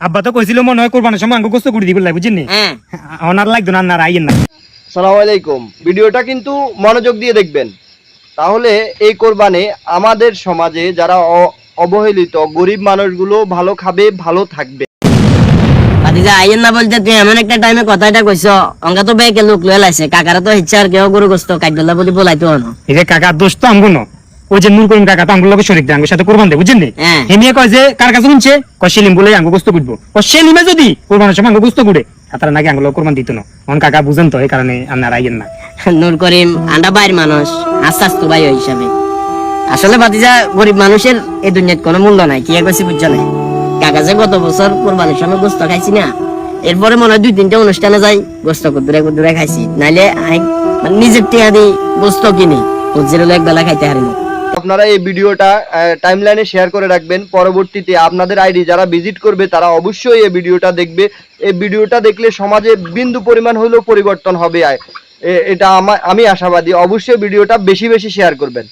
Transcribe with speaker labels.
Speaker 1: আব্বা তো কইছিল মনে হয় কোরবানের সময় আঙ্গু গোস্ত করে দিবে বুঝছেন নি?
Speaker 2: হ্যাঁ
Speaker 1: ওনার লাগতো না আর আইয়েন না
Speaker 3: সালাম আলাইকুম ভিডিওটা কিন্তু মনোযোগ দিয়ে দেখবেন। তাহলে এই কোরবানে আমাদের সমাজে যারা অবহেলিত গরিব মানুষগুলো ভালো খাবে ভালো থাকবে।
Speaker 2: ভাতিজা আইয়েন না বলতে তুই এমন একটা টাইমে কথাটা কইছ। অঙ্কা তো বেকে লোক লয়ে লাইছে। কাকারা তো ইচ্ছা আর কেউ গরু গোস্ত কাটলা বলি বলাইতো না।
Speaker 1: এই যে কাকা দোষ তো আমগো ন। ওই যে নূর করিম কাকা তো শরীর দেয় আঙ্গুর সাথে কোরবান দেয় বুঝছেন
Speaker 2: হ্যাঁ।
Speaker 1: কয় যে কার কাছে শুনছে? কয় সেলিম বলে গোস্ত সেলিমে যদি? কোরবানের সময় গোস্ত তারা নাকি আঙ্গুলো কোরবান দিত না। অন কাকা বুঝেন তো এই কারণে আপনার আইয়েন না।
Speaker 2: নূর করিম আন্ডা বাইর মানুষ আস্তে ভাই হিসাবে। আসলে গরিব মানুষের এই দুনিয়াত কোনো মূল্য নাই কি কইছি বুঝছ না কাকা যে গত বছর কোরবানির সময় গোস্ত খাইছি না এরপরে মনে হয় দুই তিনটা অনুষ্ঠানে যাই গোস্ত কুদুরে কুদুরে খাইছি। নাইলে মানে নিজের টিয়া দিই গোস্ত কিনি বুঝছিল এক বেলা খাইতে হারিনি
Speaker 3: আপনারা এই ভিডিওটা টাইমলাইনে শেয়ার করে রাখবেন। পরবর্তীতে আপনাদের আইডি যারা ভিজিট করবে, তারা অবশ্যই এই ভিডিওটা দেখবে। এই ভিডিওটা দেখলে সমাজে বিন্দু পরিমাণ হলেও পরিবর্তন হবে। এটা আমি আশাবাদী। অবশ্যই ভিডিওটা বেশি বেশি শেয়ার করবেন।